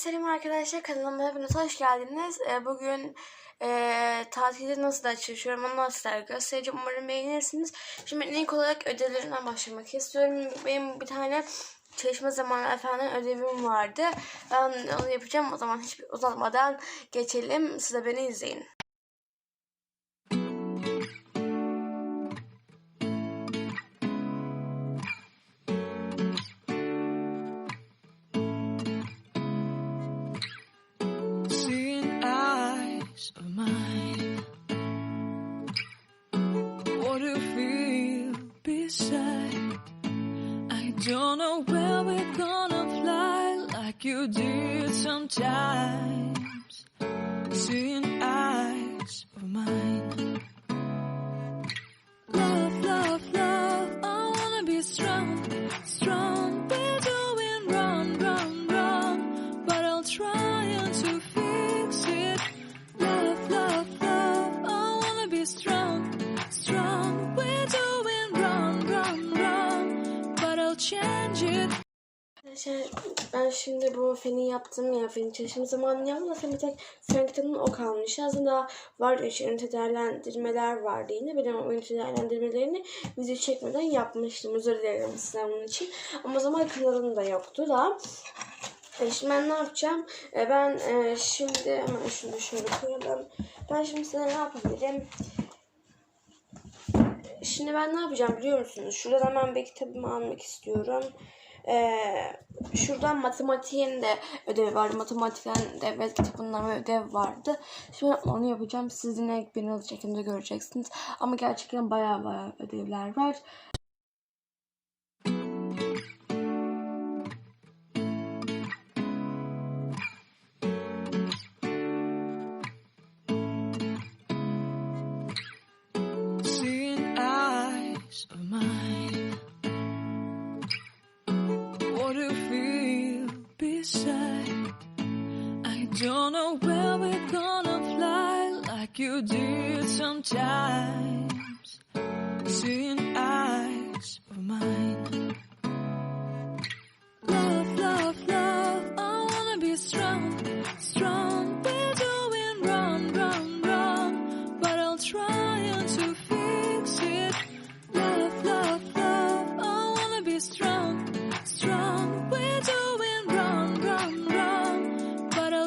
selam arkadaşlar kanalıma hepiniz hoş geldiniz. Ee, bugün e, tatilde nasıl ders çalışıyorum onu nasıl göstereceğim. Umarım beğenirsiniz. Şimdi ilk olarak ödevlerimden başlamak istiyorum. Benim bir tane çalışma zamanı efendim ödevim vardı. Ben onu yapacağım. O zaman hiç uzatmadan geçelim. Siz de beni izleyin. Like you did sometimes. Seeing Arkadaşlar ben şimdi bu feni yaptım ya feni çalışma zamanını yapmasam bir tek kitabının o kalmış. Aslında var üç ünite değerlendirmeler vardı yine. Ben o ünite değerlendirmelerini video çekmeden yapmıştım. Özür dilerim sizden bunun için. Ama o zaman kanalım da yoktu da. E, şimdi ben ne yapacağım? E, ben e, şimdi hemen şunu şöyle koyalım. Ben şimdi size ne yapabilirim? Şimdi ben ne yapacağım biliyor musunuz? Şuradan hemen bir kitabımı almak istiyorum. Ee, şuradan matematiğin de ödevi vardı. Matematikten devlet kitabından bir ödev vardı. Şimdi onu yapacağım. Siz yine hızlı şekilde göreceksiniz. Ama gerçekten baya baya ödevler var. Do feel beside? I don't know where we're gonna fly like you did sometimes. Seeing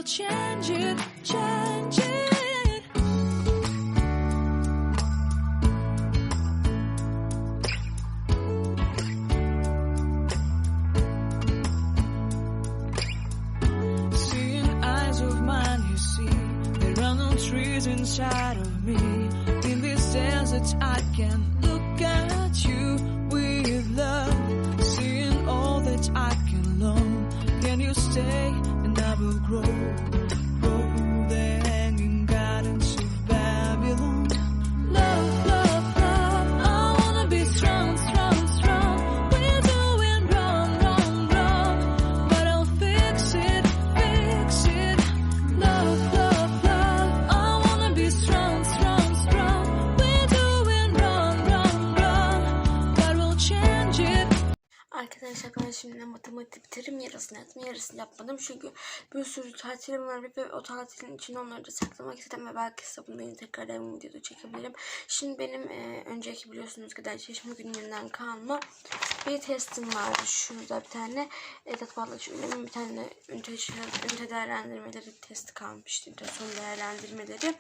change it, change it. Seeing eyes of mine, you see, there are no trees inside of me. In this desert, I can matematik bitirim yarısını yaptım yarısını yapmadım çünkü bir sürü tatilim var ve o tatilin için onları da saklamak istedim ve belki bunu yine tekrardan videoda çekebilirim. Şimdi benim e, önceki biliyorsunuz kadar çeşme günlerinden kalma bir testim vardı şurada bir tane Edat Bağlaç Ünlü'nün bir tane ünite, ünite değerlendirmeleri testi kalmıştı ünite son değerlendirmeleri.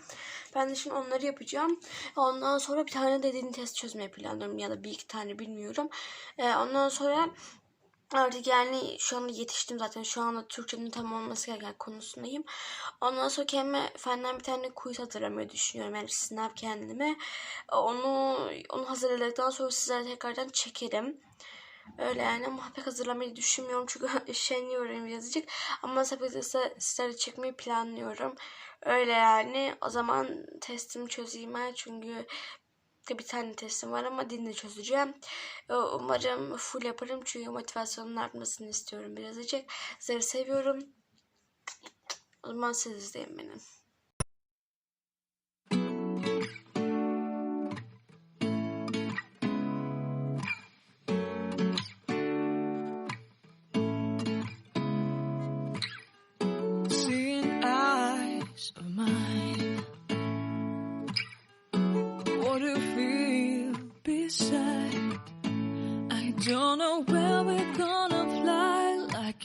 Ben de şimdi onları yapacağım. Ondan sonra bir tane dediğin test çözmeyi planlıyorum ya da bir iki tane bilmiyorum. E, ondan sonra Artık yani şu anda yetiştim zaten. Şu anda Türkçenin tam olması gereken konusundayım. Ondan sonra kendime fenden bir tane quiz hazırlamayı düşünüyorum. Yani sınav kendime. Onu onu hazırladıktan sonra sizlere tekrardan çekerim. Öyle yani ama hazırlamayı düşünmüyorum çünkü üşeniyorum birazcık. Ama size, sizlere çekmeyi planlıyorum. Öyle yani. O zaman testimi çözeyim ben çünkü bir tane testim var ama dinle çözeceğim. Ee, Umarım full yaparım çünkü motivasyonun artmasını istiyorum birazcık. Sizleri seviyorum. O zaman siz izleyin beni.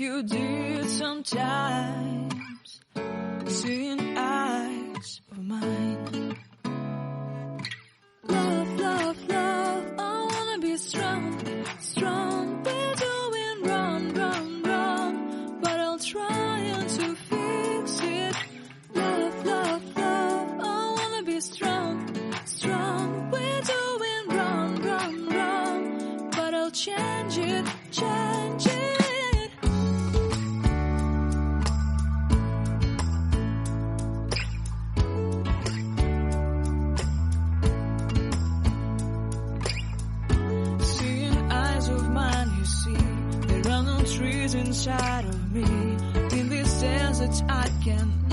You did sometimes. Of me. In this desert, I can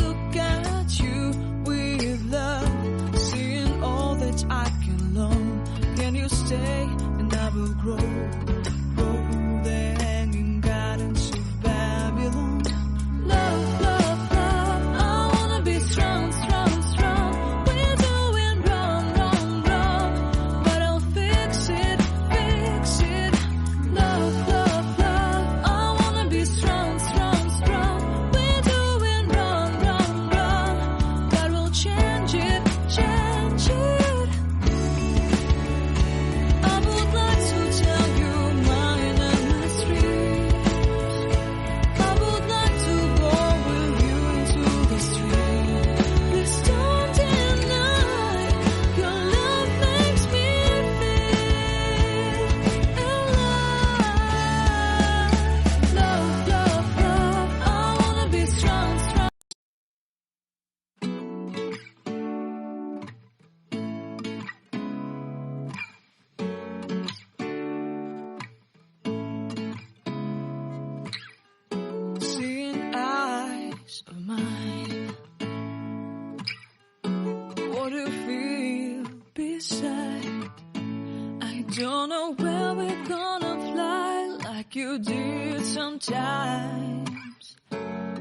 like you did sometimes.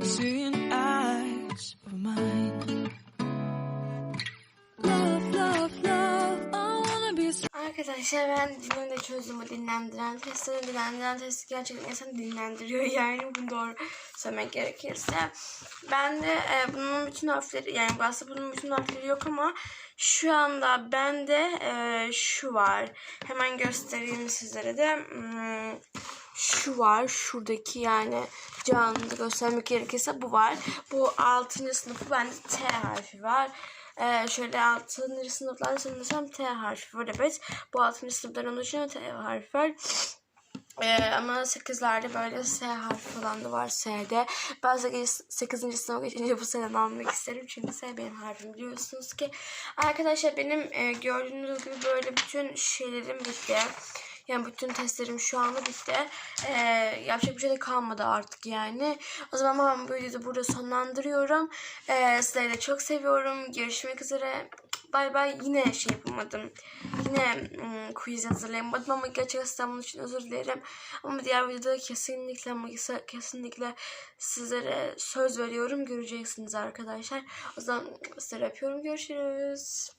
Seeing eyes of mine. Love, love, love. Arkadaşlar ben dilimde çözdüm bu dinlendiren testi. Dinlendiren testi gerçekten insanı dinlendiriyor yani bunu doğru söylemek gerekirse. Ben de e, bunun bütün harfleri yani aslında bunun bütün harfleri yok ama şu anda bende e, şu var. Hemen göstereyim sizlere de. Hmm, şu var. Şuradaki yani canlı göstermek gerekirse bu var. Bu 6. sınıfı bende T harfi var. Ee, şöyle 6. sınıflarda sanırsam T harfi var evet. Bu 6. sınıfların oluşan T harfi var. Ee, ama 8'lerde böyle S harfi falan da var S'de. Ben 8. 8. sınıfa geçince bu sene almak isterim. Çünkü S benim harfim biliyorsunuz ki. Arkadaşlar benim e, gördüğünüz gibi böyle bütün şeylerim bitti. Yani bütün testlerim şu anda bitti. Ee, yapacak bir şey de kalmadı artık yani. O zaman ben bu videoyu burada sonlandırıyorum. Ee, sizleri de çok seviyorum. Görüşmek üzere. Bay bay. Yine şey yapamadım. Yine ım, quiz hazırlayamadım ama gerçekten bunun için özür dilerim. Ama diğer videoda kesinlikle ama kesinlikle sizlere söz veriyorum. Göreceksiniz arkadaşlar. O zaman sizleri öpüyorum. Görüşürüz.